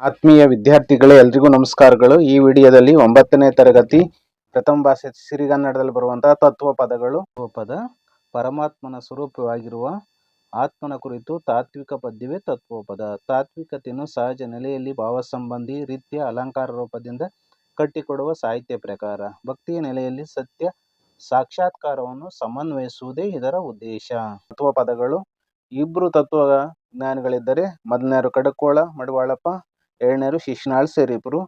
ಆತ್ಮೀಯ ವಿದ್ಯಾರ್ಥಿಗಳೇ, ಎಲ್ರಿಗೂ ನಮಸ್ಕಾರಗಳು. ಈ ವಿಡಿಯೋದಲ್ಲಿ ಒಂಬತ್ತನೇ ತರಗತಿ ಪ್ರಥಮ ಭಾಷೆ ಸಿರಿಗನ್ನಡದಲ್ಲಿ ಬರುವಂತಹ ತತ್ವ ಪದಗಳು ಪದ ಪರಮಾತ್ಮನ ಸ್ವರೂಪವಾಗಿರುವ ಆತ್ಮನ ಕುರಿತು ತಾತ್ವಿಕ ಪದ್ಯವೇ ತತ್ವಪದ. ತಾತ್ವಿಕತೆಯನ್ನು ಸಹಜ ನೆಲೆಯಲ್ಲಿ ಭಾವ ಸಂಬಂಧಿ ರೀತಿಯ ಅಲಂಕಾರ ರೂಪದಿಂದ ಕಟ್ಟಿಕೊಡುವ ಸಾಹಿತ್ಯ ಪ್ರಕಾರ. ಭಕ್ತಿಯ ನೆಲೆಯಲ್ಲಿ ಸತ್ಯ ಸಾಕ್ಷಾತ್ಕಾರವನ್ನು ಸಮನ್ವಯಿಸುವುದೇ ಇದರ ಉದ್ದೇಶ. ತತ್ವ ಪದಗಳು ಇಬ್ರು ತತ್ವ ಜ್ಞಾನಿಗಳಿದ್ದರೆ ಮೊದಲನೇರು ಕಡಕೋಳ, ಮಡಿವಾಳಪ್ಪ ಎರಡನೇರು ಶಿಶುನಾಳ್ ಸೇರಿಬ್ರು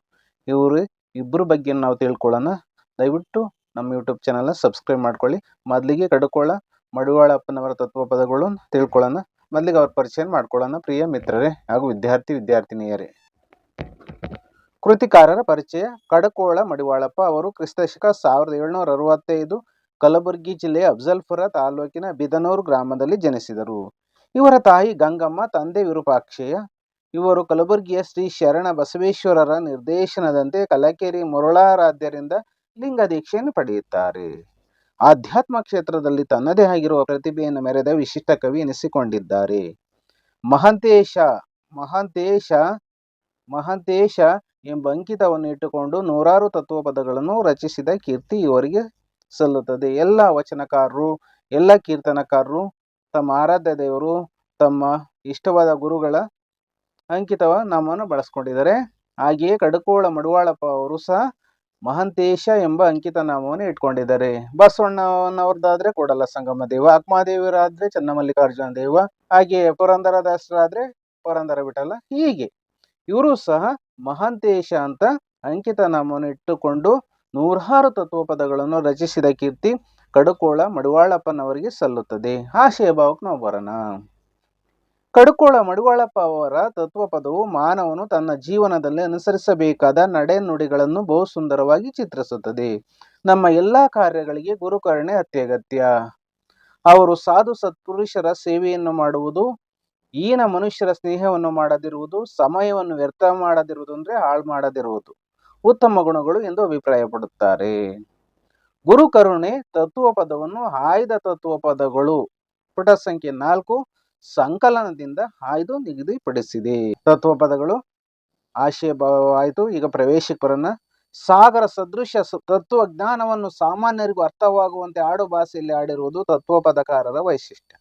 ಇವರು ಇಬ್ಬರ ಬಗ್ಗೆ ನಾವು ತಿಳ್ಕೊಳ್ಳೋಣ. ದಯವಿಟ್ಟು ನಮ್ಮ ಯೂಟ್ಯೂಬ್ ಚಾನಲ್ನ ಸಬ್ಸ್ಕ್ರೈಬ್ ಮಾಡ್ಕೊಳ್ಳಿ. ಮೊದಲಿಗೆ ಕಡಕೋಳ ಮಡಿವಾಳಪ್ಪನವರ ತತ್ವ ಪದಗಳು ತಿಳ್ಕೊಳ್ಳೋಣ. ಮೊದಲಿಗೆ ಅವ್ರ ಪರಿಚಯ ಮಾಡ್ಕೊಳ್ಳೋಣ, ಪ್ರಿಯ ಮಿತ್ರರೇ ಹಾಗೂ ವಿದ್ಯಾರ್ಥಿ ವಿದ್ಯಾರ್ಥಿನಿಯರೇ. ಕೃತಿಕಾರರ ಪರಿಚಯ ಕಡಕೋಳ ಮಡಿವಾಳಪ್ಪ ಅವರು ಕ್ರಿಸ್ತಶಕ ಸಾವಿರದ ಏಳ್ನೂರ ಅರವತ್ತೈದು ಕಲಬುರಗಿ ಜಿಲ್ಲೆಯ ಅಫ್ಜಲ್ಪುರ ತಾಲೂಕಿನ ಬಿದನೂರು ಗ್ರಾಮದಲ್ಲಿ ಜನಿಸಿದರು. ಇವರ ತಾಯಿ ಗಂಗಮ್ಮ, ತಂದೆ ವಿರೂಪಾಕ್ಷಯ್ಯ ಇವರು ಕಲಬುರಗಿಯ ಶ್ರೀ ಶರಣ ಬಸವೇಶ್ವರರ ನಿರ್ದೇಶನದಂತೆ ಕಲಕೇರಿ ಮುರುಳಾರಾಧ್ಯರಿಂದ ಲಿಂಗ ದೀಕ್ಷೆಯನ್ನು ಪಡೆಯುತ್ತಾರೆ. ಆಧ್ಯಾತ್ಮ ಕ್ಷೇತ್ರದಲ್ಲಿ ತನ್ನದೇ ಆಗಿರುವ ಪ್ರತಿಭೆಯನ್ನು ಮೆರೆದ ವಿಶಿಷ್ಟ ಕವಿ ಎನಿಸಿಕೊಂಡಿದ್ದಾರೆ. ಮಹಂತೇಶ ಮಹಂತೇಶ ಮಹಂತೇಶ ಎಂಬ ಅಂಕಿತವನ್ನು ಇಟ್ಟುಕೊಂಡು ನೂರಾರು ತತ್ವ ಪದಗಳನ್ನು ರಚಿಸಿದ ಕೀರ್ತಿ ಇವರಿಗೆ ಸಲ್ಲುತ್ತದೆ. ಎಲ್ಲ ವಚನಕಾರರು, ಎಲ್ಲ ಕೀರ್ತನಕಾರರು, ತಮ್ಮ ಆರಾಧ್ಯ ದೇವರು, ತಮ್ಮ ಇಷ್ಟವಾದ ಗುರುಗಳ ಅಂಕಿತವ ನಾಮವನ್ನು ಬಳಸ್ಕೊಂಡಿದ್ದಾರೆ. ಹಾಗೆಯೇ ಕಡಕೋಳ ಮಡುವಾಳಪ್ಪ ಅವರು ಸಹ ಮಹಂತೇಶ ಎಂಬ ಅಂಕಿತ ನಾಮವನ್ನು ಇಟ್ಕೊಂಡಿದ್ದಾರೆ. ಬಸವಣ್ಣನವ್ರದ್ದಾದ್ರೆ ಕೂಡಲ ಸಂಗಮ ದೇವ ಅಕ್ಮಾದೇವರಾದ್ರೆ ಚನ್ನಮಲ್ಲಿಕಾರ್ಜುನ ದೇವ, ಹಾಗೆಯೇ ಪುರಂದರದಾಸರಾದ್ರೆ ಪುರಂದರ ಬಿಟ್ಟಲ್ಲ ಹೀಗೆ. ಇವರು ಸಹ ಮಹಾಂತೇಶ ಅಂತ ಅಂಕಿತ ನಾಮವನ್ನು ಇಟ್ಟುಕೊಂಡು ನೂರಾರು ತತ್ವಪದಗಳನ್ನು ರಚಿಸಿದ ಕೀರ್ತಿ ಕಡುಕೋಳ ಮಡುವಾಳಪ್ಪನವರಿಗೆ ಸಲ್ಲುತ್ತದೆ. ಆಶಯ ಭಾವಕ್ಕೆ ನಾವು ಬರೋಣ. ಕಡುಕೋಳ ಮಡುವಾಳಪ್ಪ ಅವರ ತತ್ವಪದವು ಮಾನವನು ತನ್ನ ಜೀವನದಲ್ಲಿ ಅನುಸರಿಸಬೇಕಾದ ನಡೆ ನುಡಿಗಳನ್ನು ಬಹು ಸುಂದರವಾಗಿ ಚಿತ್ರಿಸುತ್ತದೆ. ನಮ್ಮ ಎಲ್ಲ ಕಾರ್ಯಗಳಿಗೆ ಗುರುಕರಣೆ ಅತ್ಯಗತ್ಯ. ಅವರು ಸಾಧು ಸತ್ಪುರುಷರ ಸೇವೆಯನ್ನು ಮಾಡುವುದು ಈನ ಮನುಷ್ಯರ ಸ್ನೇಹವನ್ನು ಮಾಡದಿರುವುದು, ಸಮಯವನ್ನು ವ್ಯರ್ಥ ಮಾಡದಿರುವುದು ಅಂದ್ರೆ ಹಾಳು ಮಾಡದಿರುವುದು. ಉತ್ತಮ ಗುಣಗಳು ಎಂದು ಅಭಿಪ್ರಾಯಪಡುತ್ತಾರೆ. ಗುರುಕರುಣೆ ತತ್ವ ಪದವನ್ನು ಆಯ್ದ ತತ್ವ ಪದಗಳು ಪುಟ ಸಂಖ್ಯೆ ನಾಲ್ಕು ಸಂಕಲನದಿಂದ ಆಯ್ದು ನಿಗದಿಪಡಿಸಿದೆ. ತತ್ವ ಪದಗಳು ಆಶಯ ಭಾವವಾಯಿತು ಈಗ ಪ್ರವೇಶಕ್ಕೆ ಸಾಗರ ಸದೃಶ ತತ್ವ ಜ್ಞಾನವನ್ನು ಸಾಮಾನ್ಯರಿಗೂ ಅರ್ಥವಾಗುವಂತೆ ಆಡು ಭಾಷೆಯಲ್ಲಿ ಆಡಿರುವುದು ತತ್ವಪದಕಾರರ ವೈಶಿಷ್ಟ್ಯ.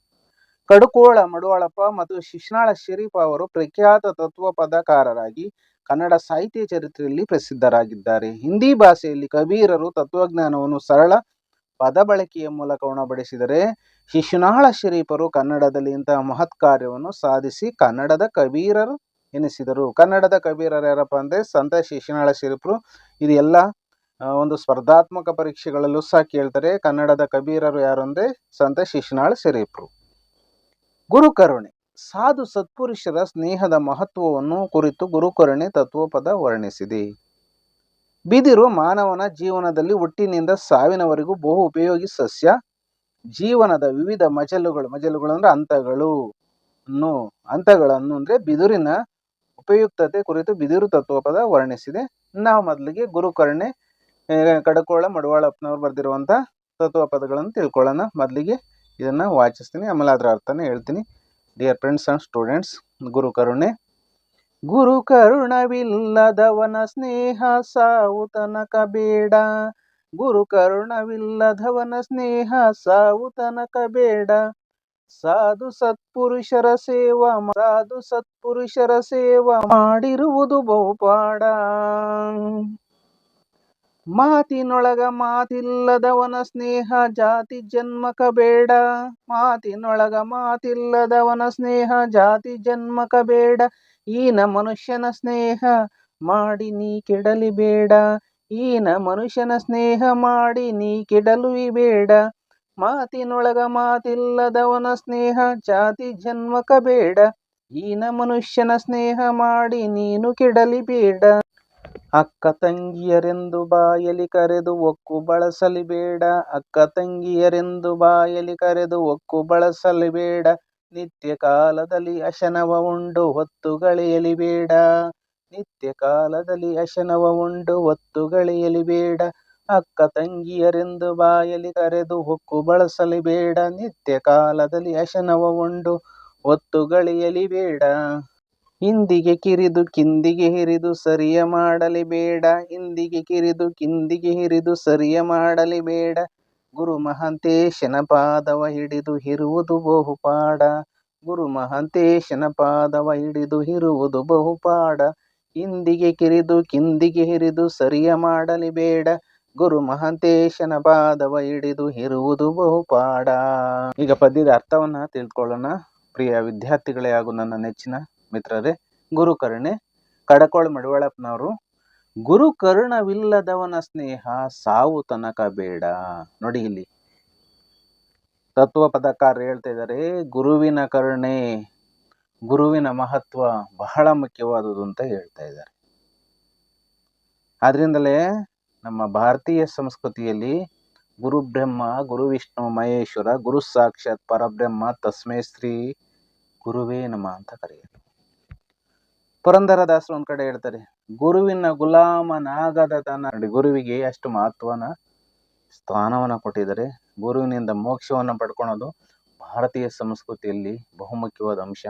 ಕಡುಕೋಳ, ಮಡುವಾಳಪ್ಪ ಮತ್ತು ಶಿಶ್ನಾಳ ಶರೀಫ್ ಅವರು ಪ್ರಖ್ಯಾತ ತತ್ವ ಪದಕಾರರಾಗಿ ಕನ್ನಡ ಸಾಹಿತ್ಯ ಚರಿತ್ರೆಯಲ್ಲಿ ಪ್ರಸಿದ್ಧರಾಗಿದ್ದಾರೆ. ಹಿಂದಿ ಭಾಷೆಯಲ್ಲಿ ಕಬೀರರು ತತ್ವಜ್ಞಾನವನ್ನು ಸರಳ ಪದ ಬಳಕೆಯ ಮೂಲಕ ಉಣಬಡಿಸಿದರೆ ಶಿಶುನಾಳ ಶರೀಫರು ಕನ್ನಡದಲ್ಲಿ ಇಂತಹ ಮಹತ್ ಕಾರ್ಯವನ್ನು ಸಾಧಿಸಿ ಕನ್ನಡದ ಕಬೀರರು ಎನಿಸಿದರು. ಕನ್ನಡದ ಕಬೀರರು ಯಾರಪ್ಪ ಅಂದರೆ ಸಂತ ಶಿಶುನಾಳ ಶರೀಫರು. ಇದು ಎಲ್ಲ ಒಂದು ಸ್ಪರ್ಧಾತ್ಮಕ ಪರೀಕ್ಷೆಗಳಲ್ಲೂ ಸಹ ಕೇಳ್ತಾರೆ ಕನ್ನಡದ ಕಬೀರರು ಯಾರು ಅಂದರೆ ಸಂತ ಶಿಶುನಾಳ ಶರೀಫರು. ಗುರುಕರುಣೆ, ಸಾಧು ಸತ್ಪುರುಷರ ಸ್ನೇಹದ ಮಹತ್ವವನ್ನು ಕುರಿತು ಗುರುಕರುಣೆ ತತ್ವಪದ ವರ್ಣಿಸಿದೆ. ಬಿದಿರು ಮಾನವನ ಜೀವನದಲ್ಲಿ ಹುಟ್ಟಿನಿಂದ ಸಾವಿನವರೆಗೂ ಬಹು ಉಪಯೋಗಿ ಸಸ್ಯ ಜೀವನದ ವಿವಿಧ ಮಜಲುಗಳು ಮಜಲುಗಳು ಅಂದ್ರೆ ಹಂತಗಳು ಹಂತಗಳನ್ನು ಅಂದ್ರೆ ಬಿದುರಿನ ಉಪಯುಕ್ತತೆ ಕುರಿತು ಬಿದಿರು ತತ್ವಪದ ವರ್ಣಿಸಿದೆ. ನಾವು ಮೊದಲಿಗೆ ಗುರುಕರ್ಣೆ ಕಡಕೋಳ, ಮಡವಾಳಪ್ಪನವ್ರು ತತ್ವ ಪದಗಳನ್ನು ತಿಳ್ಕೊಳ್ಳೋಣ. ಮೊದಲಿಗೆ ಇದನ್ನು ವಾಚಿಸ್ತೀನಿ ಆಮೇಲೆ ಅದರ ಅರ್ಥನೇ ಹೇಳ್ತೀನಿ. ಡಿಯರ್ ಫ್ರೆಂಡ್ಸ್ ಅಂಡ್ ಸ್ಟೂಡೆಂಟ್ಸ್ ಗುರುಕರುಣೆ. ಗುರುಕರುಣವಿಲ್ಲದವನ ಸ್ನೇಹ ಸಾವು ತನಕ ಬೇಡ. ಗುರು ಕರುಣವಿಲ್ಲದವನ ಸ್ನೇಹ ಸಾವು ತನಕ ಬೇಡ. ಸಾಧು ಸತ್ಪುರುಷರ ಸೇವಾ ಸಾಧು ಸತ್ಪುರುಷರ ಸೇವಾ ಮಾಡಿರುವುದು ಬಹುಪಾಡ. ಮಾತಿನೊಳಗ ಮಾತಿಲ್ಲದವನ ಸ್ನೇಹ ಜಾತಿ ಜನ್ಮಕ ಬೇಡ. ಮಾತಿನೊಳಗ ಮಾತಿಲ್ಲದವನ ಸ್ನೇಹ ಜಾತಿ ಜನ್ಮಕ ಬೇಡ. ಈನ ಮನುಷ್ಯನ ಸ್ನೇಹ ಮಾಡಿ ನೀ ಕೆಡಲಿ ಬೇಡ. ಈನ ಮನುಷ್ಯನ ಸ್ನೇಹ ಮಾಡಿ ನೀ ಕೆಡಲು ಬೇಡ. ಮಾತಿನೊಳಗ ಮಾತಿಲ್ಲದವನ ಸ್ನೇಹ ಜಾತಿ ಜನ್ಮಕ ಬೇಡ. ಈನ ಮನುಷ್ಯನ ಸ್ನೇಹ ಮಾಡಿ ನೀನು ಕೆಡಲಿ ಬೇಡ. ಅಕ್ಕ ತಂಗಿಯರೆಂದು ಬಾಯಲಿ ಕರೆದು ಒಕ್ಕು ಬಳಸಲಿ ಬೇಡ. ಅಕ್ಕ ತಂಗಿಯರೆಂದು ಬಾಯಲಿ ಕರೆದು ಒಕ್ಕು ಬಳಸಲಿ ಬೇಡ. ನಿತ್ಯ ಕಾಲದಲ್ಲಿ ಅಶನವ ಉಂಡು ಹೊತ್ತು ಬೇಡ. ನಿತ್ಯ ಕಾಲದಲ್ಲಿ ಅಶನವ ಉಂಡು, ಒತ್ತುಗಳೆಯಲಿ ಗಳಿಯಲಿ ಬೇಡ. ಅಕ್ಕ ತಂಗಿಯರೆಂದು ಬಾಯಲಿ ಕರೆದು ಹೊಕ್ಕು ಬಳಸಲಿ ಬೇಡ. ನಿತ್ಯ ಕಾಲದಲ್ಲಿ ಅಶನವ ಉಂಡು, ಒತ್ತುಗಳೆಯಲಿ ಗಳಿಯಲಿ ಬೇಡ. ಹಿಂದಿಗೆ ಕಿರಿದು, ಕಿಂದಿಗೆ ಹಿರಿದು ಸರಿಯ ಮಾಡಲಿ ಬೇಡ. ಇಂದಿಗೆ ಕಿರಿದು, ಕಿಂದಿಗೆ ಹಿರಿದು ಸರಿಯ ಮಾಡಲಿ ಬೇಡ. ಗುರು ಮಹಾಂತೇಶನ ಪಾದವ ಹಿಡಿದು ಹಿರುವುದು ಬಹುಪಾಡ. ಗುರು ಮಹಾಂತೇಶನ ಪಾದವ ಹಿಡಿದು ಹಿರುವುದು ಬಹುಪಾಡ. ಇಂದಿಗೆ ಕಿರಿದು, ಕಿಂದಿಗೆ ಹಿರಿದು ಸರಿಯ ಮಾಡಲಿ ಬೇಡ. ಗುರು ಮಹಾಂತೇಶನ ಪಾದವ ಹಿಡಿದು ಇರುವುದು ಬಹುಪಾಡ. ಈಗ ಪದ್ಯದ ಅರ್ಥವನ್ನ ತಿಳ್ಕೊಳ್ಳೋಣ. ಪ್ರಿಯ ವಿದ್ಯಾರ್ಥಿಗಳೇ ಹಾಗೂ ನನ್ನ ನೆಚ್ಚಿನ ಮಿತ್ರರೇ ಗುರುಕರ್ಣೆ ಕಡಕೋಳ ಮಡಿವಾಳಪ್ಪನವರು, ಗುರು ಕರುಣವಿಲ್ಲದವನ ಸ್ನೇಹ ಸಾವು ತನಕ ಬೇಡ. ನೋಡಿ ಇಲ್ಲಿ. ತತ್ವ ಪದಕಾರ ಹೇಳ್ತಾ ಇದ್ದಾರೆ, ಗುರುವಿನ ಕರುಣೆ ಗುರುವಿನ ಮಹತ್ವ ಬಹಳ ಮುಖ್ಯವಾದುದು ಅಂತ ಹೇಳ್ತಾ ಇದ್ದಾರೆ. ಆದ್ರಿಂದಲೇ ನಮ್ಮ ಭಾರತೀಯ ಸಂಸ್ಕೃತಿಯಲ್ಲಿ ಗುರು ಬ್ರಹ್ಮ, ಗುರು ವಿಷ್ಣು, ಮಹೇಶ್ವರ, ಗುರು ಸಾಕ್ಷಾತ್, ಪರಬ್ರಹ್ಮ, ತಸ್ಮೇ ಶ್ರೀ ಗುರುವೇ ನಮ ಅಂತ ಕರೆಯೋದು ಪುರಂದರದಾಸರು ಒಂದ್ ಕಡೆ ಹೇಳ್ತಾರೆ, ಗುರುವಿನ ಗುಲಾಮನಾಗದ ತನ್ನ ಗುರುವಿಗೆ ಅಷ್ಟು ಮಹತ್ವನ ಸ್ಥಾನವನ್ನ ಕೊಟ್ಟಿದ್ದಾರೆ. ಗುರುವಿನಿಂದ ಮೋಕ್ಷವನ್ನ ಪಡ್ಕೊಳೋದು ಭಾರತೀಯ ಸಂಸ್ಕೃತಿಯಲ್ಲಿ ಬಹುಮುಖ್ಯವಾದ ಅಂಶ.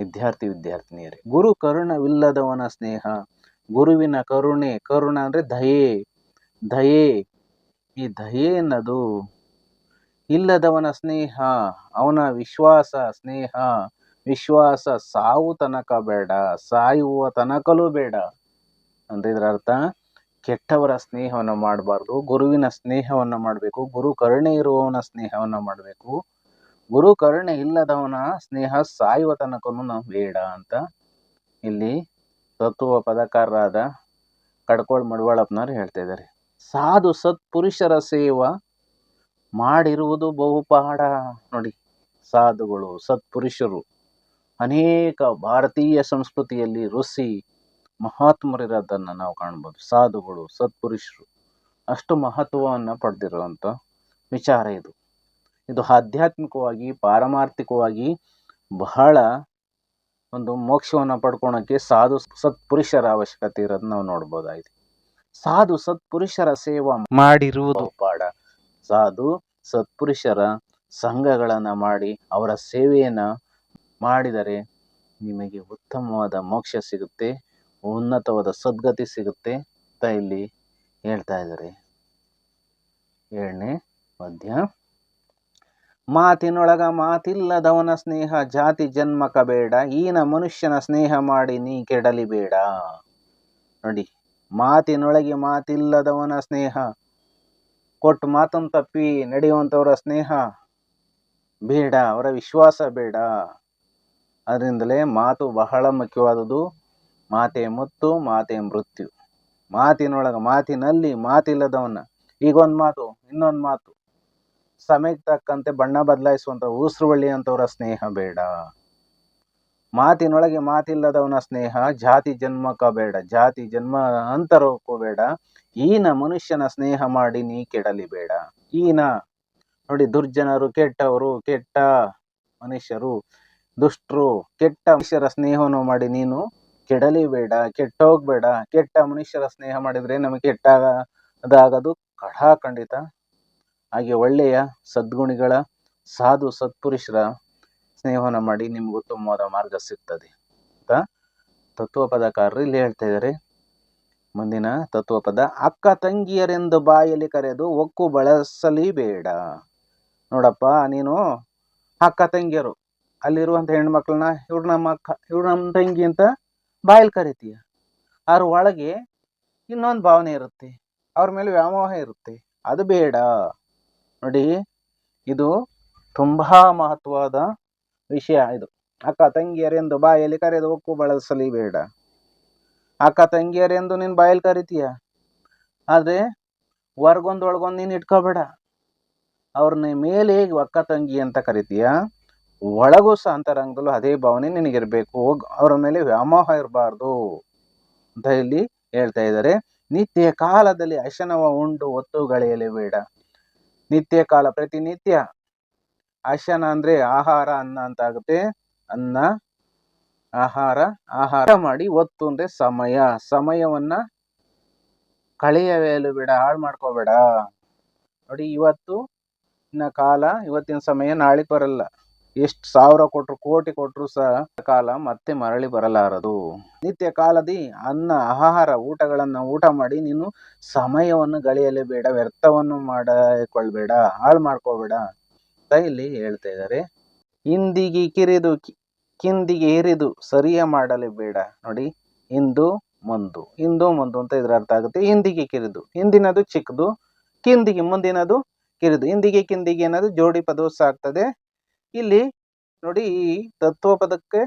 ವಿದ್ಯಾರ್ಥಿ ವಿದ್ಯಾರ್ಥಿನಿಯರೇ. ಗುರು ಕರುಣವಿಲ್ಲದವನ ಸ್ನೇಹ, ಗುರುವಿನ ಕರುಣೆ, ಕರುಣ ಅಂದ್ರೆ ದಯೆ ದಯೆ. ಈ ದಯೆ ಅನ್ನೋದು ಇಲ್ಲದವನ ಸ್ನೇಹ, ಅವನ ವಿಶ್ವಾಸ ಸ್ನೇಹ. ವಿಶ್ವಾಸ ಸಾವು ತನಕ ಬೇಡ, ಸಾಯುವ ತನಕಲೂ ಬೇಡ. ಅಂದ್ರೆ ಇದರ ಅರ್ಥ? ಕೆಟ್ಟವರ ಸ್ನೇಹವನ್ನು ಮಾಡಬಾರ್ದು, ಗುರುವಿನ ಸ್ನೇಹವನ್ನು ಮಾಡಬೇಕು, ಗುರು ಕರುಣೆ ಇರುವವನ ಸ್ನೇಹವನ್ನು ಮಾಡಬೇಕು. ಗುರು ಕರುಣೆ ಇಲ್ಲದವನ ಸ್ನೇಹ ಸಾಯುವ ತನಕನು ನಾವು ಬೇಡ ಅಂತ ಇಲ್ಲಿ ತತ್ವ ಪದಕಾರರಾದ ಕಡ್ಕೋಳ್ ಮಡವಾಳಪ್ಪನವ್ರು ಹೇಳ್ತಾ ಇದ್ದಾರೆ. ಸಾಧು ಸತ್ಪುರುಷರ ಸೇವ ಮಾಡಿರುವುದು ಬಹುಪಾಡ. ನೋಡಿ, ಸಾಧುಗಳು, ಸತ್ಪುರುಷರು, ಅನೇಕ ಭಾರತೀಯ ಸಂಸ್ಕೃತಿಯಲ್ಲಿ ಋಷಿ ಮಹಾತ್ಮರಿರೋದನ್ನ ನಾವು ಕಾಣ್ಬೋದು. ಸಾಧುಗಳು, ಸತ್ಪುರುಷರು ಅಷ್ಟು ಮಹತ್ವವನ್ನು ಪಡೆದಿರುವಂಥ ವಿಚಾರ ಇದು. ಇದು ಆಧ್ಯಾತ್ಮಿಕವಾಗಿ ಪಾರಮಾರ್ಥಿಕವಾಗಿ ಬಹಳ ಒಂದು ಮೋಕ್ಷವನ್ನು ಪಡ್ಕೊಳಕ್ಕೆ ಸಾಧು ಸತ್ಪುರುಷರ ಅವಶ್ಯಕತೆ ಇರೋದನ್ನ ನಾವು ನೋಡ್ಬೋದಾಗಿದೆ ಸಾಧು ಸತ್ಪುರುಷರ ಸೇವಾ ಮಾಡಿರುವುದು. ಪಾಡ. ಸಾಧು ಸತ್ಪುರುಷರ ಸಂಘಗಳನ್ನ ಮಾಡಿ ಅವರ ಸೇವೆಯನ್ನ ಮಾಡಿದರೆ ನಿಮಗೆ ಉತ್ತಮವಾದ ಮೋಕ್ಷ ಸಿಗುತ್ತೆ ಉನ್ನತವಾದ ಸದ್ಗತಿ ಸಿಗುತ್ತೆ ಅಂತ ಇಲ್ಲಿ ಹೇಳ್ತಾ ಇದ್ದಾರೆ. ಏಳನೇ ಪದ್ಯ ಮಾತಿನೊಳಗ ಮಾತಿಲ್ಲದವನ ಸ್ನೇಹ, ಜಾತಿ ಜನ್ಮಕ ಬೇಡ ಈನ ಮನುಷ್ಯನ ಸ್ನೇಹ ಮಾಡಿ ನೀ ಕೆಡಲಿ ಬೇಡ. ನೋಡಿ, ಮಾತಿನೊಳಗೆ ಮಾತಿಲ್ಲದವನ ಸ್ನೇಹ, ಕೊಟ್ಟು ಮಾತನ್ನು ತಪ್ಪಿ ನಡೆಯುವಂಥವರ ಸ್ನೇಹ ಬೇಡ, ಅವರ ವಿಶ್ವಾಸ ಬೇಡ. ಅದರಿಂದಲೇ ಮಾತು ಬಹಳ ಮುಖ್ಯವಾದುದು ಮಾತೆ ಮುತ್ತು, ಮಾತೆ ಮೃತ್ಯು. ಮಾತಿನೊಳಗ ಮಾತಿನಲ್ಲಿ ಮಾತಿಲ್ಲದವನ. ಈಗ ಒಂದು ಮಾತು, ಇನ್ನೊಂದು ಮಾತು. ಸಮಯಕ್ಕೆ ತಕ್ಕಂತೆ ಬಣ್ಣ ಬದಲಾಯಿಸುವಂತ ಊಸರುವಳ್ಳಿ ಅಂತವರ ಸ್ನೇಹ ಬೇಡ. ಮಾತಿನೊಳಗೆ ಮಾತಿಲ್ಲದವನ ಸ್ನೇಹ, ಜಾತಿ ಜನ್ಮಕ ಬೇಡ, ಜಾತಿ ಜನ್ಮ ಅಂತರಕ್ಕೂ ಬೇಡ. ಈನ ಮನುಷ್ಯನ ಸ್ನೇಹ ಮಾಡಿ ನೀ ಕೆಡಲಿ ಬೇಡ. ಈನ ನೋಡಿ ದುರ್ಜನರು, ಕೆಟ್ಟವರು, ಕೆಟ್ಟ ಮನುಷ್ಯರು, ದುಷ್ಟರು, ಕೆಟ್ಟ ಮನುಷ್ಯರ ಸ್ನೇಹವನ್ನು ಮಾಡಿ ನೀನು ಕೆಡಲಿಬೇಡ ಕೆಟ್ಟೋಗ್ಬೇಡ. ಕೆಟ್ಟ ಮನುಷ್ಯರ ಸ್ನೇಹ ಮಾಡಿದ್ರೆ ನಮಗೆ ಕೆಟ್ಟಾಗ, ಅದಾಗದು ಖಂಡಿತ ಹಾಗೆ ಒಳ್ಳೆಯ ಸದ್ಗುಣಿಗಳ ಸಾಧು ಸತ್ಪುರುಷರ ಸ್ನೇಹವನ್ನ ಮಾಡಿ ನಿಮ್ಗೆ ಉತ್ತಮವಾದ ಮಾರ್ಗ ಸಿಗ್ತದೆ ಅಂತ ತತ್ವಪದಕಾರರು ಇಲ್ಲಿ ಹೇಳ್ತಾ ಇದ್ದಾರೆ. ಮುಂದಿನ ತತ್ವಪದ, ಅಕ್ಕ ತಂಗಿಯರೆಂದು ಬಾಯಲ್ಲಿ ಕರೆದು ಒಕ್ಕು ಬಳಸಲಿ ಬೇಡ ನೋಡಪ್ಪ, ನೀನು ಅಕ್ಕ ತಂಗಿಯರು, ಅಲ್ಲಿರುವಂತ ಹೆಣ್ಮಕ್ಳನ್ನ ಇವ್ರು ನಮ್ಮ ಅಕ್ಕ, ಇವ್ರು ನಮ್ಮ ತಂಗಿ ಅಂತ ಬಾಯಲ್ಲಿ ಕರಿತೀಯ? ಅವ್ರ ಒಳಗೆ ಇನ್ನೊಂದು ಭಾವನೆ ಇರುತ್ತೆ, ಅವ್ರ ಮೇಲೆ ವ್ಯಾಮೋಹ ಇರುತ್ತೆ, ಅದು ಬೇಡ. ನೋಡಿ, ಇದು ತುಂಬಾ ಮಹತ್ವದ ವಿಷಯ ಇದು. ಅಕ್ಕ ತಂಗಿಯರೆಂದು ಬಾಯಲ್ಲಿ ಕರೆದು ಒಕ್ಕು ಬಳಸಲಿ ಬೇಡ. ಅಕ್ಕ ತಂಗಿಯರೆಂದು ನೀನ್ ಬಾಯಲ್ಲಿ ಕರಿತೀಯ? ಆದರೆ ಹೊರ್ಗೊಂದು ಒಳಗೊಂದು ನೀನು ಇಟ್ಕೋಬೇಡ. ಅವ್ರನ್ನ ಮೇಲೆ ಅಕ್ಕ ತಂಗಿ ಅಂತ ಕರಿತೀಯ? ಒಳಗೂ ಸಹ ಅಂತರಂಗದಲ್ಲೂ ಅದೇ ಭಾವನೆ ನಿನಗಿರಬೇಕು. ಹೋಗ್, ಅವರ ಮೇಲೆ ವ್ಯಾಮೋಹ ಇರಬಾರ್ದು ಅಂತ ಇಲ್ಲಿ ಹೇಳ್ತಾ ಇದ್ದಾರೆ. ನಿತ್ಯ ಕಾಲದಲ್ಲಿ ಅಶನವ ಉಂಡು ಒತ್ತುಗಳೆಯಲೇ ಬೇಡ. ನಿತ್ಯ ಕಾಲ ಪ್ರತಿನಿತ್ಯ ಅಶನ ಅಂದ್ರೆ ಆಹಾರ ಅನ್ನ ಅಂತ ಆಗುತ್ತೆ ಅನ್ನ, ಆಹಾರ ಆಹಾರ ಮಾಡಿ ಒತ್ತು ಅಂದ್ರೆ ಸಮಯ. ಸಮಯವನ್ನ ಕಳೆಯವೇಲು ಬೇಡ, ಹಾಳು ಮಾಡ್ಕೋಬೇಡ. ನೋಡಿ ಇವತ್ತು ಇನ್ನ ಕಾಲ, ಇವತ್ತಿನ ಸಮಯ ನಾಳೆ ಬರಲ್ಲ. ಎಷ್ಟು ಸಾವಿರ ಕೊಟ್ಟರು ಕೋಟಿ ಕೊಟ್ರು ಸಹ ಕಾಲ ಮತ್ತೆ ಮರಳಿ ಬರಲಾರದು. ನಿತ್ಯ ಕಾಲದಿ ಅನ್ನ, ಆಹಾರ, ಊಟಗಳನ್ನು ಊಟ ಮಾಡಿ ನೀನು ಸಮಯವನ್ನು ಗಳಿಯಲೇ ಬೇಡ ವ್ಯರ್ಥವನ್ನು ಮಾಡಿಕೊಳ್ಬೇಡ, ಹಾಳು ಮಾಡ್ಕೋಬೇಡ ಅಂತ ಇಲ್ಲಿ ಹೇಳ್ತಾ ಇದ್ದಾರೆ. ಇಂದಿಗೆ ಕಿರಿದು ಕಿಂದಿಗೆ ಏರಿದು ಸರಿಯ ಮಾಡಲೇಬೇಡ. ನೋಡಿ ಇಂದು ಮುಂದು ಇಂದು ಮುಂದು ಅಂತ ಇದರ ಅರ್ಥ ಆಗುತ್ತೆ. ಹಿಂದಿಗೆ ಕಿರಿದು, ಹಿಂದಿನದು ಚಿಕ್ಕದು, ಕಿಂದಿಗೆ ಮುಂದಿನದು ಕಿರಿದು, ಹಿಂದಿಗೆ ಕಿಂದಿಗೆ ಅನ್ನೋದು ಜೋಡಿ ಪದವು ಆಗ್ತದೆ ಇಲ್ಲಿ ನೋಡಿ ಈ ತತ್ವ ಪದಕ್ಕೆ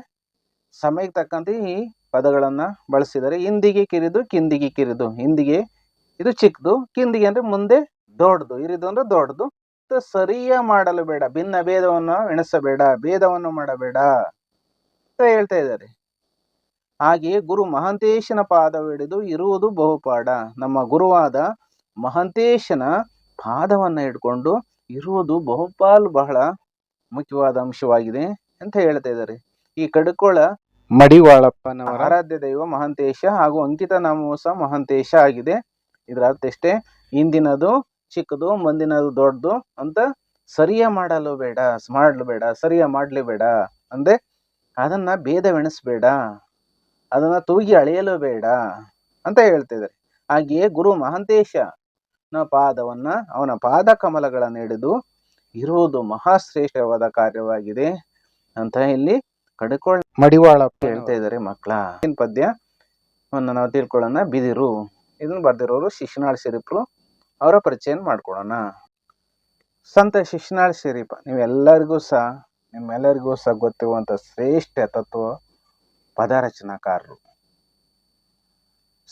ಸಮಯಕ್ಕೆ ತಕ್ಕಂತೆ ಈ ಪದಗಳನ್ನ ಬಳಸಿದ್ದಾರೆ. ಹಿಂದಿಗೆ ಕಿರಿದು, ಕಿಂದಿಗೆ ಕಿರಿದು. ಹಿಂದಿಗೆ ಇದು ಚಿಕ್ಕದು, ಕಿಂದಿಗೆ ಅಂದ್ರೆ ಮುಂದೆ ದೊಡ್ಡದು. ಇರಿದು ಅಂದ್ರೆ ದೊಡ್ಡದು. ಸರಿಯ ಮಾಡಲು ಬೇಡ. ಭಿನ್ನ ಭೇದವನ್ನು ಎಣಿಸಬೇಡ. ಭೇದವನ್ನು ಮಾಡಬೇಡ ಅಂತ ಹೇಳ್ತಾ ಇದ್ದಾರೆ. ಹಾಗೆಯೇ ಗುರು ಮಹಂತೇಶನ ಪಾದವಿಡಿದು ಇರುವುದು ಬಹುಪಾಡ ನಮ್ಮ ಗುರುವಾದ ಮಹಂತೇಶನ ಪಾದವನ್ನ ಹಿಡ್ಕೊಂಡು ಇರುವುದು ಬಹುಪಾಲು ಬಹಳ ಮುಖ್ಯವಾದ ಅಂಶವಾಗಿದೆ ಅಂತ ಹೇಳ್ತಾ ಇದ್ದಾರೆ. ಈ ಕಡುಕೋಳ ಮಡಿವಾಳಪ್ಪನವರ ಆರಾಧ್ಯ ದೈವ ಮಹಾಂತೇಶ ಹಾಗೂ ಅಂಕಿತ ನಾಮವು ಸಹ ಮಹಾಂತೇಶ ಆಗಿದೆ. ಇದರ ಅರ್ಥ ಎಷ್ಟೇ? ಹಿಂದಿನದು ಚಿಕ್ಕದು ಮುಂದಿನದು ದೊಡ್ಡದು ಅಂತ ಸರಿಯ ಮಾಡಲು ಬೇಡ ಮಾಡಲು ಬೇಡ ಸರಿಯ ಮಾಡಲೇಬೇಡ ಅಂದ್ರೆ ಅದನ್ನ ಭೇದವೆಣಿಸ್ಬೇಡ ಅದನ್ನ ತೂಗಿ ಅಳೆಯಲು ಬೇಡ ಅಂತ ಹೇಳ್ತಿದ್ದಾರೆ ಹಾಗೆಯೇ ಗುರು ಮಹಾಂತೇಶನ ಪಾದವನ್ನ ಅವನ ಪಾದ ಕಮಲಗಳನ್ನು ಹಿಡಿದು ಇರುವುದು ಮಹಾಶ್ರೇಷ್ಠವಾದ ಕಾರ್ಯವಾಗಿದೆ ಅಂತ ಇಲ್ಲಿ ಕಡ್ಕೊಳ್ಳ ಮಡಿವಾಳ ಹೇಳ್ತಾ ಇದ್ದಾರೆ ಮಕ್ಕಳ. ಏನ್ ಪದ್ಯ? ನಾವು ತಿಳ್ಕೊಳ್ಳೋಣ. ಬಿದಿರು. ಇದನ್ನ ಬರ್ದಿರೋರು ಶಿಶುನಾಳ್ ಶರೀಫ್ರು. ಅವರ ಪರಿಚಯ ಮಾಡ್ಕೊಳ್ಳೋಣ. ಸಂತ ಶಿಶುನಾಳ್ ಶರೀಫ್ ನೀವೆಲ್ಲರಿಗೂ ಸಹ ನಿಮ್ಮೆಲ್ಲರಿಗೂ ಸಹ ಗೊತ್ತಿರುವಂತ ಶ್ರೇಷ್ಠ ತತ್ವ ಪದರಚನಾಕಾರರು.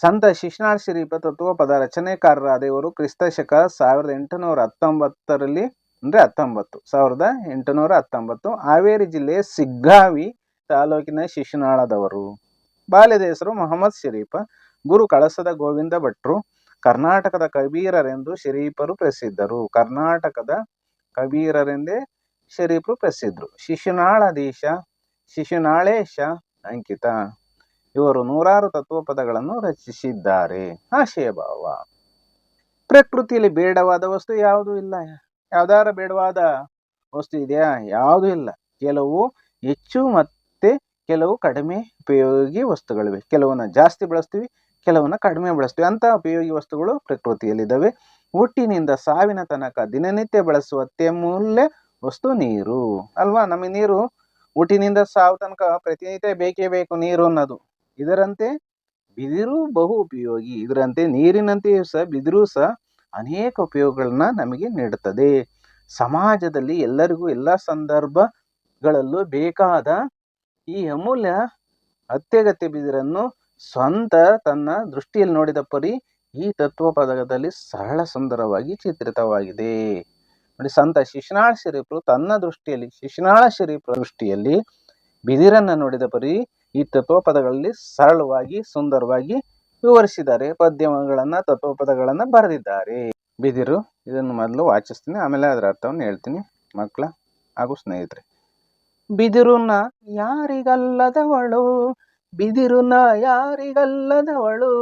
ಸಂತ ಶಿಶುನಾಳ್ ಶರೀಫ ತತ್ವ ಪದ ರಚನೆಕಾರರಾದ ಇವರು ಕ್ರಿಸ್ತ ಶಕ ಸಾವಿರದ ಎಂಟುನೂರ ಹತ್ತೊಂಬತ್ತರಲ್ಲಿ ಅಂದ್ರೆ ಹತ್ತೊಂಬತ್ತು. ಸಾವಿರದ ಎಂಟುನೂರ ಹತ್ತೊಂಬತ್ತು ಹಾವೇರಿ ಜಿಲ್ಲೆಯ ಸಿಗ್ಗಾವಿ ತಾಲೂಕಿನ ಶಿಶುನಾಳದವರು. ಬಾಲ್ಯದ ಹೆಸರು ಮೊಹಮ್ಮದ್ ಶರೀಫ, ಗುರು ಕಳಸದ ಗೋವಿಂದ ಭಟ್ರು, ಕರ್ನಾಟಕದ ಕಬೀರರೆಂದು ಶರೀಫರು ಪ್ರಸಿದ್ಧರು. ಕರ್ನಾಟಕದ ಕಬೀರರೆಂದೇ ಶರೀಫರು ಪ್ರಸಿದ್ಧರು. ಶಿಶುನಾಳಧೀಶ, ಶಿಶುನಾಳೇಶ ಅಂಕಿತ. ಇವರು ನೂರಾರು ತತ್ವಪದಗಳನ್ನು ರಚಿಸಿದ್ದಾರೆ. ಆಶಯ ಭಾವ ಪ್ರಕೃತಿಯಲ್ಲಿ ಬೇಡವಾದ ವಸ್ತು ಯಾವುದೂ ಇಲ್ಲ. ಯಾವ್ದಾರ ಬೇಡವಾದ ವಸ್ತು ಇದೆಯಾ? ಯಾವುದೂ ಇಲ್ಲ. ಕೆಲವು ಹೆಚ್ಚು ಮತ್ತೆ ಕೆಲವು ಕಡಿಮೆ ಉಪಯೋಗಿ ವಸ್ತುಗಳಿವೆ. ಕೆಲವನ್ನ ಜಾಸ್ತಿ ಬಳಸ್ತೀವಿ, ಕೆಲವನ್ನ ಕಡಿಮೆ ಬಳಸ್ತೀವಿ. ಅಂತ ಉಪಯೋಗಿ ವಸ್ತುಗಳು ಪ್ರಕೃತಿಯಲ್ಲಿದ್ದಾವೆ. ಹುಟ್ಟಿನಿಂದ ಸಾವಿನ ತನಕ ದಿನನಿತ್ಯ ಬಳಸುವ ಅತ್ಯಮೂಲ್ಯ ವಸ್ತು ನೀರು. ಅಲ್ವಾ? ನಮಗೆ ನೀರು ಹುಟ್ಟಿನಿಂದ ಸಾವು ತನಕ ಪ್ರತಿನಿತ್ಯ ಬೇಕೇ ಬೇಕು ನೀರು ಅನ್ನೋದು. ಇದರಂತೆ ಬಿದಿರು ಬಹು ಉಪಯೋಗಿ. ಇದರಂತೆ ನೀರಿನಂತೆಯೂ ಸಹ ಬಿದಿರು ಸಹ ಅನೇಕ ಉಪಯೋಗಗಳನ್ನ ನಮಗೆ ನೀಡುತ್ತದೆ. ಸಮಾಜದಲ್ಲಿ ಎಲ್ಲರಿಗೂ ಎಲ್ಲ ಸಂದರ್ಭಗಳಲ್ಲೂ ಬೇಕಾದ ಈ ಅಮೂಲ್ಯ ಅತ್ಯಗತ್ಯ ಬಿದಿರನ್ನು ಸ್ವಂತ ತನ್ನ ದೃಷ್ಟಿಯಲ್ಲಿ ನೋಡಿದ ಪರಿ ಈ ತತ್ವ ಪದಕದಲ್ಲಿ ಸರಳ ಸುಂದರವಾಗಿ ಚಿತ್ರಿತವಾಗಿದೆ. ನೋಡಿ, ಸಂತ ಶಿಶುನಾಳ ಶರೀಫರು ತನ್ನ ದೃಷ್ಟಿಯಲ್ಲಿ, ಶಿಶುನಾಳ ಶರೀಫರ ದೃಷ್ಟಿಯಲ್ಲಿ ಬಿದಿರನ್ನು ನೋಡಿದ ಪರಿ ಈ ತತ್ವ ಪದಗಳಲ್ಲಿ ಸರಳವಾಗಿ, ಸುಂದರವಾಗಿ ವಿವರಿಸಿದ್ದಾರೆ. ಪದ್ಯಗಳನ್ನ, ತತ್ವಪದಗಳನ್ನ ಬರೆದಿದ್ದಾರೆ. ಬಿದಿರು, ಇದನ್ನು ಮೊದಲು ವಾಚಿಸ್ತೀನಿ, ಆಮೇಲೆ ಅದರ ಅರ್ಥವನ್ನು ಹೇಳ್ತೀನಿ ಮಕ್ಕಳ ಹಾಗೂ ಸ್ನೇಹಿತರೆ. ಬಿದಿರುನ ಯಾರಿಗಲ್ಲದವಳು? ಬಿದಿರುನ ಯಾರಿಗಲ್ಲದವಳು?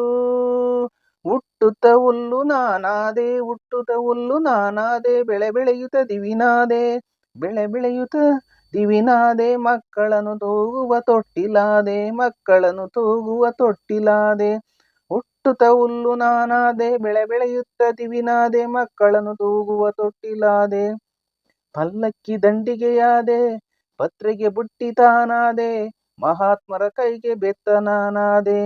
ಹುಟ್ಟುತ್ತ ಹುಲ್ಲು ನಾನಾದೆ, ಹುಟ್ಟುತ್ತ ಹುಲ್ಲು ನಾನಾದೆ, ಬೆಳೆ ಬೆಳೆಯುತ್ತ ದಿವಿನಾದೆ, ಬೆಳೆ ಬೆಳೆಯುತ್ತ ದಿವಿನಾದೆ, ಮಕ್ಕಳನ್ನು ತೂಗುವ ತೊಟ್ಟಿಲಾದೆ, ಮಕ್ಕಳನ್ನು ತೂಗುವ ತೊಟ್ಟಿಲಾದೆ. ಹುಟ್ಟುತ್ತ ಹುಲ್ಲು ನಾನಾದೆ, ಬೆಳೆ ಬೆಳೆಯುತ್ತ ದಿವಿನಾದೆ ಮಕ್ಕಳನ್ನು ತೂಗುವ ತೊಟ್ಟಿಲಾದೆ, ಪಲ್ಲಕ್ಕಿ ದಂಡಿಗೆಯಾದೆ, ಪತ್ರೆಗೆ ಬುಟ್ಟಿ ತಾನಾದೆ, ಮಹಾತ್ಮರ ಕೈಗೆ ಬೆತ್ತ ನಾನಾದೆ,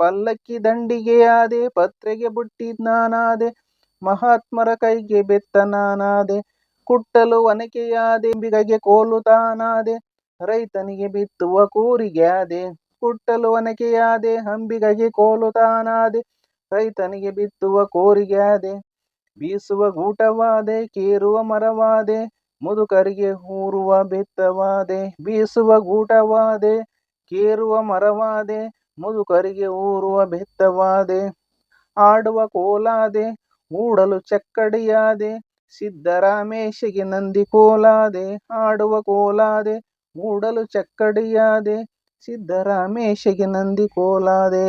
ಪಲ್ಲಕ್ಕಿ ದಂಡಿಗೆಯಾದೆ, ಪತ್ರೆಗೆ ಬುಟ್ಟಿ ನಾನಾದೆ, ಮಹಾತ್ಮರ ಕೈಗೆ ಬೆತ್ತ ನಾನಾದೆ, ಕುಟ್ಟಲು ಒನಕೆಯಾದೆ, ಬಿಗಗೆ ಕೋಲು ತಾನಾದೆ, ರೈತನಿಗೆ ಬಿತ್ತುವ ಕೂರಿಗೆ ಆದೆ ಕುಟ್ಟಲು ಒನಕೆಯಾದೆ ಅಂಬಿಗಗೆ ಕೋಲು ತಾನಾದೆ ರೈತನಿಗೆ ಬಿತ್ತುವ ಕೋರಿಗೆಯಾದೆ, ಬೀಸುವ ಗೂಟವಾದೆ, ಕೇರುವ ಮರವಾದೆ, ಮುದುಕರಿಗೆ ಹೂರುವ ಬೆತ್ತವಾದೆ, ಬೀಸುವ ಗೂಟವಾದೆ, ಕೇರುವ ಮರವಾದೆ, ಮುದುಕರಿಗೆ ಊರುವ ಬೆತ್ತವಾದೆ, ಆಡುವ ಕೋಲಾದೆ, ಊಡಲು ಚಕ್ಕಡಿಯಾದೆ ಸಿದ್ದರಾಮೇಶಿಗೆ ನಂದಿ ಕೋಲಾದೆ, ಆಡುವ ಕೋಲಾದೆ, ಊಡಲು ಚಕ್ಕಡಿಯಾದೆ ಸಿದ್ದರಾಮೇಶಗೆ ನಂದಿ ಕೋಲಾದೆ,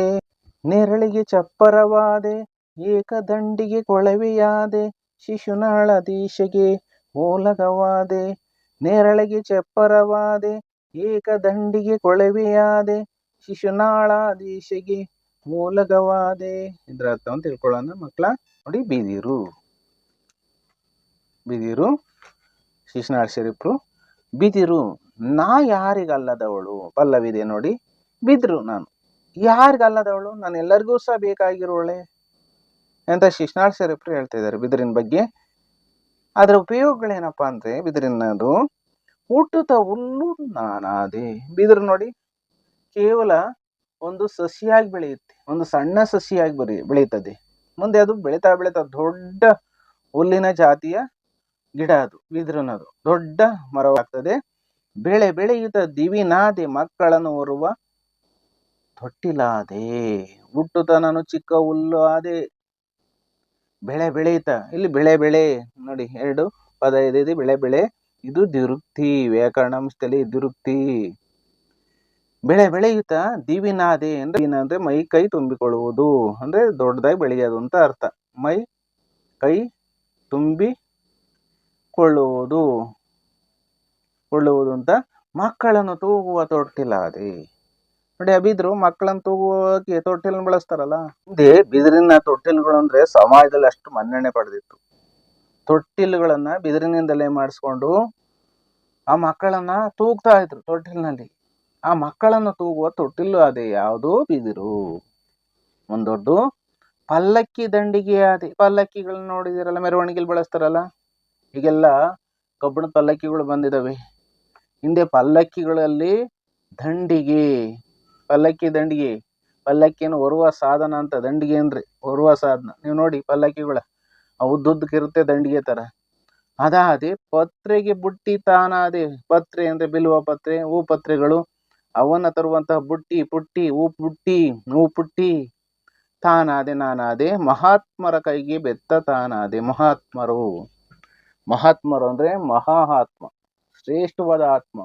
ನೆರಳಿಗೆ ಚಪ್ಪರವಾದೆ, ಏಕದಂಡಿಗೆ ಕೊಳವೆಯಾದೆ, ಶಿಶುನಾಳಧೀಶಗೆ ಓಲಗವಾದೆ ನೆರಳಿಗೆ ಚಪ್ಪರವಾದೆ, ಏಕದಂಡಿಗೆ ಕೊಳವೆಯಾದೆ ಶಿಶುನಾಳಾದೀಶೆಗೆ ಮೂಲಗವಾದೆ ಇದ್ರ ಅರ್ಥವನ್ನು ತಿಳ್ಕೊಳ್ಳೋಣ ಮಕ್ಕಳ. ನೋಡಿ, ಬೀದಿರು. ಬೀದಿರು. ಶಿಶುನಾಳ ಶರೀಫರು. ಬಿದಿರು. ನಾ ಯಾರಿಗಲ್ಲದವಳು? ಪಲ್ಲವಿದೆ ನೋಡಿ, ಬಿದ್ರು ನಾನು. ಯಾರಿಗಲ್ಲದವಳು? ನಾನು ಎಲ್ಲರಿಗೂ ಸಹ ಬೇಕಾಗಿರೋಳೆ ಅಂತ ಶಿಶ್ನಾಳ್ ಶರೀಫ್ರು ಹೇಳ್ತಿದ್ದಾರೆ ಬಿದಿರಿನ ಬಗ್ಗೆ. ಅದರ ಉಪಯೋಗಗಳೇನಪ್ಪ ಅಂದ್ರೆ, ಬಿದಿರಿನದು ಹುಟ್ಟುತ್ತ ಹುಲ್ಲು ನಾನಾದೆ. ಬಿದಿರು ನೋಡಿ, ಕೇವಲ ಒಂದು ಸಸಿಯಾಗಿ ಬೆಳೆಯುತ್ತೆ, ಒಂದು ಸಣ್ಣ ಸಸಿಯಾಗಿ ಬರಿ, ಬೆಳೆಯುತ್ತದೆ. ಮುಂದೆ ಅದು ಬೆಳೀತಾ ಬೆಳೀತಾ ದೊಡ್ಡ ಹುಲ್ಲಿನ ಜಾತಿಯ ಗಿಡ ಅದು, ಬಿದಿರಿನದು. ದೊಡ್ಡ ಮರವಾಗ್ತದೆ. ಬೆಳೆ ಬೆಳೆಯುತ್ತ ದಿವಿನಾದೆ ಮಕ್ಕಳನ್ನು ಹೊರುವ ತೊಟ್ಟಿಲಾದೆ. ಹುಟ್ಟುತ್ತ ನಾನು ಚಿಕ್ಕ ಹುಲ್ಲು ಆದೆ. ಬೆಳೆ ಬೆಳೆಯುತ್ತ ಇಲ್ಲಿ ಬೆಳೆ ಬೆಳೆ ನೋಡಿ, ಎರಡು ಪದ ಇದೆ. ಬೆಳೆ ಬೆಳೆ, ಇದು ದ್ವಿರುಕ್ತಿ. ವ್ಯಾಕರಣಾಂಶದಲ್ಲಿ ದಿರುಕ್ತಿ ಬೆಳೆ ಬೆಳೆಯುತ್ತ ದಿವಿನಾದೆ ಅಂದ್ರೆ ಏನಂದ್ರೆ ಮೈ ಕೈ ತುಂಬಿಕೊಳ್ಳುವುದು. ಅಂದ್ರೆ ದೊಡ್ಡದಾಗಿ ಬೆಳೆಯೋದು ಅಂತ ಅರ್ಥ. ಮೈ ಕೈ ತುಂಬಿಕೊಳ್ಳುವುದು. ಕೊಳ್ಳುವುದು ಅಂತ ಮಕ್ಕಳನ್ನು ತೂಗುವ ತೊಟ್ಟಿಲಾದೆ. ನೋಡಿ ಬಿದ್ರು ಮಕ್ಕಳನ್ನು ತೂಗುವಕ್ಕೆ ತೊಟ್ಟಿಲನ್ನು ಬಳಸ್ತಾರಲ್ಲ? ಹಿಂದೆ ಬಿದಿರಿನ ತೊಟ್ಟಿಲುಗಳು ಅಂದ್ರೆ ಸಮಾಜದಲ್ಲಿ ಅಷ್ಟು ಮನ್ನಣೆ ಪಡೆದಿತ್ತು. ತೊಟ್ಟಿಲುಗಳನ್ನು ಬಿದಿರಿನಿಂದಲೇ ಮಾಡಿಸ್ಕೊಂಡು ಆ ಮಕ್ಕಳನ್ನ ತೂಗ್ತಾ ಇದ್ರು ತೊಟ್ಟಿಲಿನಲ್ಲಿ. ಆ ಮಕ್ಕಳನ್ನು ತೂಗುವ ತೊಟ್ಟಿಲು ಅದೇ, ಯಾವುದು ಬಿದಿರು. ಒಂದೊಡ್ಡು ಪಲ್ಲಕ್ಕಿ ದಂಡಿಗೆ ಅದೇ. ಪಲ್ಲಕ್ಕಿಗಳನ್ನ ನೋಡಿದಿರಲ್ಲ ಮೆರವಣಿಗೆಲಿ ಬಳಸ್ತಾರಲ್ಲ? ಈಗೆಲ್ಲ ಕಬ್ಬಿಣದ ಪಲ್ಲಕ್ಕಿಗಳು ಬಂದಿದಾವೆ. ಹಿಂದೆ ಪಲ್ಲಕ್ಕಿಗಳಲ್ಲಿ ದಂಡಿಗೆ, ಪಲ್ಲಕ್ಕಿ ದಂಡಿಗೆ, ಪಲ್ಲಕ್ಕಿಯನ್ನು ಹೊರುವ ಸಾಧನ ಅಂತ ದಂಡಿಗೆ ಅಂದ್ರೆ ಹೊರುವ ಸಾಧನ. ನೀವು ನೋಡಿ ಪಲ್ಲಕ್ಕಿಗಳ. ಉದ್ದುದ್ದಕ್ಕಿರುತ್ತೆ ದಂಡಿಗೆ ತರ. ಅದಾದೆ ಪತ್ರೆಗೆ ಬುಟ್ಟಿ ತಾನಾದೆ. ಪತ್ರೆ ಅಂದ್ರೆ ಬಿಲ್ವ ಪತ್ರೆ, ಹೂ ಪತ್ರೆಗಳು. ಅವನ್ನ ತರುವಂತಹ ಬುಟ್ಟಿ, ಪುಟ್ಟಿ, ಹೂ ಪುಟ್ಟಿ ಹೂ ಪುಟ್ಟಿ. ತಾನಾದೆ ನಾನಾದೆ. ಮಹಾತ್ಮರ ಕೈಗೆ ಬೆತ್ತ ತಾನಾದೆ. ಮಹಾತ್ಮರು. ಮಹಾತ್ಮರು ಅಂದ್ರೆ ಮಹಾ ಆತ್ಮ ಶ್ರೇಷ್ಠವಾದ ಆತ್ಮ.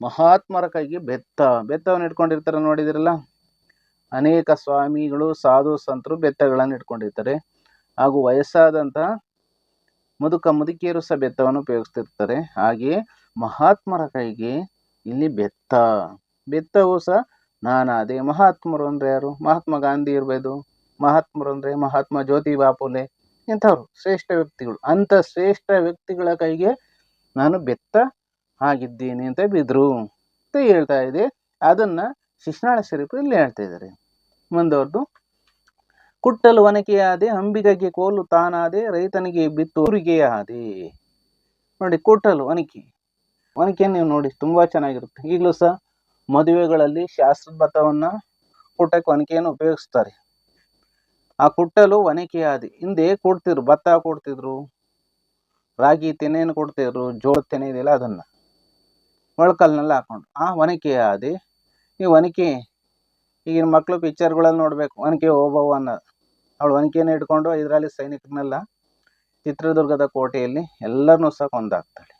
ಮಹಾತ್ಮರ ಕೈಗೆ ಬೆತ್ತ. ಬೆತ್ತವನ್ನು ಇಟ್ಕೊಂಡಿರ್ತಾರೆ ನೋಡಿದಿರಲ್ಲ? ಅನೇಕ ಸ್ವಾಮಿಗಳು, ಸಾಧು ಸಂತರು ಬೆತ್ತಗಳನ್ನು ಇಟ್ಕೊಂಡಿರ್ತಾರೆ. ಹಾಗೂ ವಯಸ್ಸಾದಂತಹ ಮುದುಕ ಮುದುಕಿಯರು ಸಹ ಬೆತ್ತವನ್ನು ಉಪಯೋಗಿಸ್ತಿರ್ತಾರೆ. ಹಾಗೆಯೇ ಮಹಾತ್ಮರ ಕೈಗೆ ಇಲ್ಲಿ ಬೆತ್ತ. ಬೆತ್ತವು ಸಹ ನಾನಾದೆ ಮಹಾತ್ಮರು ಅಂದರೆ ಯಾರು? ಮಹಾತ್ಮ ಗಾಂಧಿ ಇರ್ಬೋದು, ಮಹಾತ್ಮರು ಅಂದ್ರೆ ಮಹಾತ್ಮ ಜ್ಯೋತಿ ಬಾಪುಲೆ ಇಂಥವ್ರು, ಶ್ರೇಷ್ಠ ವ್ಯಕ್ತಿಗಳು. ಅಂತ ಶ್ರೇಷ್ಠ ವ್ಯಕ್ತಿಗಳ ಕೈಗೆ ನಾನು ಬೆತ್ತ ಆಗಿದ್ದೀನಿ ಅಂತ ಬಿದ್ರು ಅಂತ ಹೇಳ್ತಾ ಇದೆ. ಅದನ್ನ ಶಿಶುನಾಳ ಶರೀಫರು ಇಲ್ಲಿ ಹೇಳ್ತಾ ಇದ್ದಾರೆ. ಮುಂದವ್ರದ್ದು ಕುಟ್ಟಲು ಒನಕೆಯಾದೆ, ಅಂಬಿಗಗೆ ಕೋಲು ತಾನಾದೆ, ರೈತನಿಗೆ ಬಿತ್ತು ಊರಿಗೆ ಆದೆ ನೋಡಿ, ಕುಟ್ಟಲು ಒನಕೆ. ಒನಕೆ ನೀವು ನೋಡಿ, ತುಂಬಾ ಚೆನ್ನಾಗಿರುತ್ತೆ. ಈಗಲೂ ಸಹ ಮದುವೆಗಳಲ್ಲಿ ಶಾಸ್ತ್ರದ ಭತ್ತವನ್ನು ಕುಟ್ಟಕ್ಕೆ ಒನಕೆಯನ್ನು ಉಪಯೋಗಿಸ್ತಾರೆ. ಆ ಕುಟ್ಟಲು ಒನಕೆಯಾದೆ. ಹಿಂದೆ ಕೊಡ್ತಿದ್ರು, ಭತ್ತ ಕೊಡ್ತಿದ್ರು. ರಾಗಿ ತೆನೆಯನ್ನು ಕೊಡ್ತಿದ್ರು ಜೋಳ ತೆನೆ ಇದೆಯಲ್ಲ ಅದನ್ನ. ಮೊಳಕಲ್ನಲ್ಲಿ ಹಾಕೊಂಡು. ಆ ಒನಕೆ ಆದಿ, ಈ ಒನಕೆ ಈಗಿನ ಮಕ್ಕಳು ಪಿಕ್ಚರ್ಗಳಲ್ಲಿ ನೋಡ್ಬೇಕು. ಒನಕೆ ಓಬವ್ವ ಅನ್ನೋದು. ಅವಳು ಒನಕೆಯನ್ನು ಇಟ್ಕೊಂಡು ಇದರಲ್ಲಿ ಸೈನಿಕನೆಲ್ಲ ಚಿತ್ರದುರ್ಗದ ಕೋಟೆಯಲ್ಲಿ ಎಲ್ಲರನ್ನು ಸಹ ಕೊಂದಾಕ್ತಾಳೆ.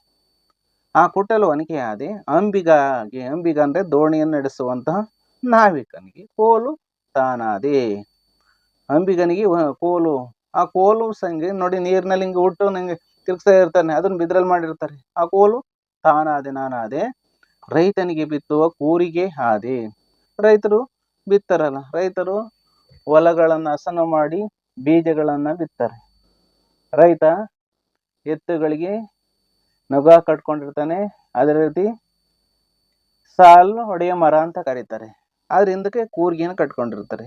ಆ ಕುಟಲು ಒನಕೆ ಆದಿ, ಅಂಬಿಗಾಗಿ, ಅಂಬಿಗ ಅಂದ್ರೆ ದೋಣಿಯನ್ನು ನಡೆಸುವಂತಹ ನಾವಿಕನಿಗೆ ಕೋಲು ತಾನಾದಿ. ಅಂಬಿಗನಿಗೆ ಕೋಲು, ಆ ಕೋಲು ಸಂಗೆ ನೋಡಿ ನೀರಿನಲ್ಲಿ ಹಿಂಗೆ ಹುಟ್ಟು ನಂಗೆ ತಿರ್ಗ್ಸ್ತಾ ಇರ್ತಾನೆ, ಅದನ್ನ ಬಿದ್ರಲ್ಲಿ ಮಾಡಿರ್ತಾರೆ. ಆ ಕೋಲು ತಾನಾದೆ, ನಾನಾದೆ, ರೈತನಿಗೆ ಬಿತ್ತುವ ಕೂರಿಗೆ ಆದೆ ರೈತರು ಬಿತ್ತಾರಲ್ಲ, ರೈತರು ಹೊಲಗಳನ್ನು ಹಸನ ಮಾಡಿ ಬೀಜಗಳನ್ನ ಬಿತ್ತಾರೆ. ರೈತ ಎತ್ತುಗಳಿಗೆ ನಗ ಕಟ್ಕೊಂಡಿರ್ತಾನೆ, ಅದೇ ರೀತಿ ಸಾಲು ಹೊಡೆಯ ಮರ ಅಂತ ಕರೀತಾರೆ. ಅದ್ರ ಹಿಂದಕ್ಕೆ ಕೂರ್ಗಿಯನ್ನು ಕಟ್ಕೊಂಡಿರ್ತಾರೆ.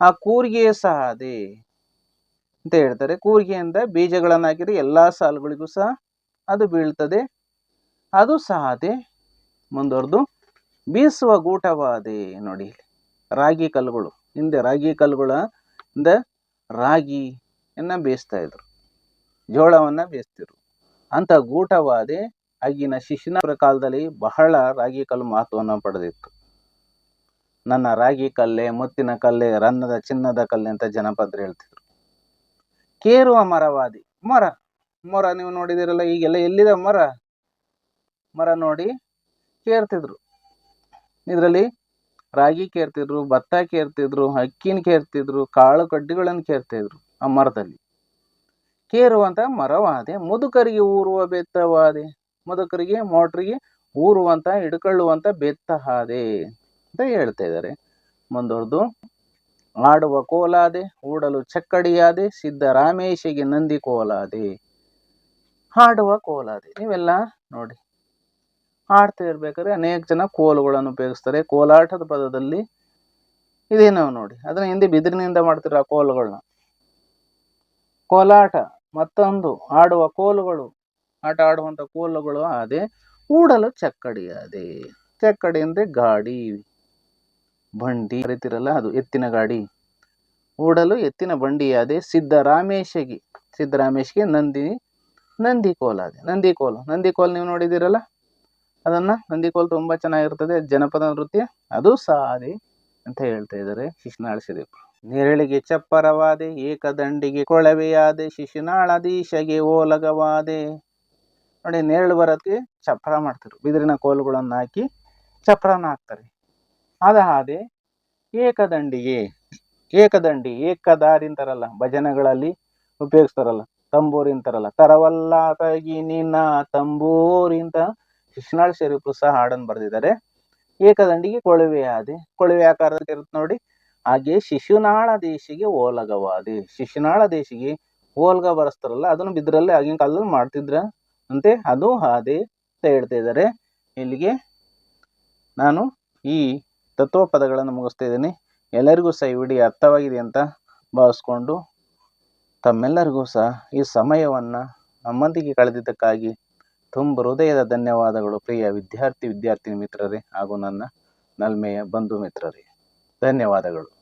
ಆ ಕೂರಿಗೆ ಸಹ ಅದೇ. ಅಂತ ಹೇಳ್ತಾರೆ. ಕೂರಿಗೆಯಿಂದ ಬೀಜಗಳನ್ನು ಹಾಕಿದರೆ ಎಲ್ಲಾ ಸಾಲುಗಳಿಗೂ ಸಹ ಅದು ಬೀಳ್ತದೆ. ಅದು ಸಹ ಅದೇ ಮುಂದುವರೆದು, ಬೀಸುವ ಗೂಟವಾದೆ ನೋಡಿ ರಾಗಿ ಕಲ್ಲುಗಳು. ಹಿಂದೆ ರಾಗಿ ಕಲ್ಲುಗಳ ಇಂದ ರಾಗಿಯನ್ನ ಬೇಯಿಸ್ತಾ ಇದ್ರು. ಜೋಳವನ್ನ ಬೇಯಿಸ್ತಿದ್ರು. ಅಂತ ಗೂಟವಾದೆ ಆಗಿನ ಶಿಶಿನ ಕಾಲದಲ್ಲಿ ಬಹಳ ರಾಗಿ ಕಲ್ಲು ಮಹತ್ವವನ್ನು ಪಡೆದಿತ್ತು. ನನ್ನ ರಾಗಿ ಕಲ್ಲೆ, ಮುತ್ತಿನ ಕಲ್ಲೆ, ರನ್ನದ ಚಿನ್ನದ ಕಲ್ಲೆ ಅಂತ ಜನಪದರು ಹೇಳ್ತಿದ್ರು. ಕೇರುವ ಮರವಾದಿ. ಮರ ಮರ ನೀವು ನೋಡಿದಿರಲ್ಲ, ಈಗೆಲ್ಲ ಎಲ್ಲಿದೆ ಮರ? ಮರ ನೋಡಿ ಕೇರ್ತಿದ್ರು. ಇದರಲ್ಲಿ ರಾಗಿ ಕೇರ್ತಿದ್ರು, ಭತ್ತ ಕೇರ್ತಿದ್ರು, ಅಕ್ಕಿನ ಕೇರ್ತಿದ್ರು, ಕಾಳು ಕಡ್ಡಿಗಳನ್ನು ಕೇರ್ತಿದ್ರು ಆ ಮರದಲ್ಲಿ. ಕೇರುವಂತ ಮರವಾದೆ, ಮುದುಕರಿಗೆ ಊರುವ ಬೆತ್ತವಾದೆ, ಮುದುಕರಿಗೆ, ಮೋಟ್ರಿಗೆ ಊರುವಂತ, ಹಿಡ್ಕೊಳ್ಳುವಂತ ಬೆತ್ತ ಹಾದೆ ಅಂತ ಹೇಳ್ತಾ ಇದ್ದಾರೆ. ಮುಂದುವರೆದು ಆಡುವ ಕೋಲಾದೆ ಊಡಲು ಚಕ್ಕಡಿಯಾದೆ ಸಿದ್ದರಾಮೇಶಿಗೆ ನಂದಿ ಕೋಲಾದೆ. ಹಾಡುವ ಕೋಲಾದೆ. ನೀವೆಲ್ಲ ನೋಡಿ. ಹಾಡ್ತಾ ಇರ್ಬೇಕಾದ್ರೆ ಅನೇಕ ಜನ ಕೋಲುಗಳನ್ನು ಉಪಯೋಗಿಸ್ತಾರೆ. ಕೋಲಾಟದ ಪದದಲ್ಲಿ ಇದೇ ನಾವು ನೋಡಿ. ಅದನ್ನ ಹಿಂದೆ ಬಿದಿರಿನಿಂದ ಮಾಡ್ತಿರೋ ಆ ಕೋಲುಗಳನ್ನ ಕೋಲಾಟ, ಮತ್ತೊಂದು ಆಡುವ ಕೋಲುಗಳು. ಆಟ ಆಡುವಂಥ ಕೋಲುಗಳು ಆದೆ ಊಡಲು ಚಕ್ಕಡಿ ಆದೆ ಚಕ್ಕಡಿ ಅಂದರೆ ಗಾಡಿ. ಬಂಡಿ ಕರಿತಿರಲ್ಲ, ಅದು ಎತ್ತಿನ ಗಾಡಿ. ಓಡಲು ಎತ್ತಿನ ಬಂಡಿಯಾದೆ ಸಿದ್ದರಾಮೇಶಗೆ ಸಿದ್ದರಾಮೇಶ್ಗೆ ನಂದಿ ನಂದಿ ಅದೇ ನಂದಿ ಕೋಲ ನಂದಿ ಕೋಲ್ ನೀವು ನೋಡಿದಿರಲ್ಲ ಅದನ್ನ ನಂದಿ ಕೋಲ್ ತುಂಬಾ ಚೆನ್ನಾಗಿರ್ತದೆ. ಜನಪದ ನೃತ್ಯ. ಅದು ಸಾದೆ ಅಂತ ಹೇಳ್ತಾ ಇದ್ದಾರೆ ಶಿಶುನಾಳ ಶರೀಫ್. ನೆರಳಿಗೆ ಚಪ್ಪರವಾದೆ, ಏಕದಂಡಿಗೆ ಕೊಳವೆಯಾದೆ ಶಿಶುನಾಳದೀಶಗೆ ಓಲಗವಾದೆ. ನೋಡಿ, ನೆರಳು ಬರೋದಕ್ಕೆ ಚಪ್ಪರ ಮಾಡ್ತಾರೆ. ಬಿದಿರಿನ ಕೋಲುಗಳನ್ನು ಹಾಕಿ ಚಪ್ಪರನ ಹಾಕ್ತಾರೆ. ಅದ ಹಾದೆ ಏಕದಂಡಿಗೆ, ಏಕದಂಡಿ ಏಕದಾರಿ ಅಂತಾರಲ್ಲ ಭಜನೆಗಳಲ್ಲಿ ಉಪಯೋಗಿಸ್ತಾರಲ್ಲ ತಂಬೂರಿ ಅಂತಾರಲ್ಲ ತರವಲ್ಲ ನಿನ್ನ ತಂಬೂರಿ ಅಂತ ಶಿಶುನಾಳ ಶರೀಫರು ಸಹ ಹಾಡನ್ನು ಬರೆದಿದ್ದಾರೆ. ಏಕದಂಡಿಗೆ ಕೊಳವೆ ಆದೆ ಕೊಳವೆ ಆಕಾರದಲ್ಲಿ ಇರುತ್ತೆ ನೋಡಿ, ಹಾಗೆ ಶಿಶುನಾಳ ದೇಶಿಗೆ ಓಲಗವಾದೆ, ಶಿಶುನಾಳ ದೇಶಿಗೆ ಓಲ್ಗ ಬರೆಸ್ತಾರಲ್ಲ, ಅದನ್ನು ಬಿದ್ರಲ್ಲಿ ಆಗಿನ ಕಾಲದಲ್ಲಿ ಮಾಡ್ತಿದ್ರ ಅಂತೆ, ಅದು ಹಾದೆ ಅಂತ ಹೇಳ್ತಾ ಇದ್ದಾರೆ. ಇಲ್ಲಿಗೆ ನಾನು ಈ ತತ್ವ ಪದಗಳನ್ನು ಮುಗಿಸ್ತಾ ಇದ್ದೀನಿ ಎಲ್ಲರಿಗೂ ಸಹ ಈ ವಿಡಿಯೋ ಅರ್ಥವಾಗಿದೆ ಅಂತ ಭಾವಿಸ್ಕೊಂಡು ತಮ್ಮೆಲ್ಲರಿಗೂ ಸಹ ಈ ಸಮಯವನ್ನು ನಮ್ಮೊಂದಿಗೆ ಕಳೆದಿದ್ದಕ್ಕಾಗಿ ತುಂಬ ಹೃದಯದ ಧನ್ಯವಾದಗಳು. ಪ್ರಿಯ ವಿದ್ಯಾರ್ಥಿ, ವಿದ್ಯಾರ್ಥಿನಿ ಮಿತ್ರರೇ ಹಾಗೂ ನನ್ನ ನಲ್ಮೆಯ ಬಂಧು ಮಿತ್ರರೇ. ಧನ್ಯವಾದಗಳು.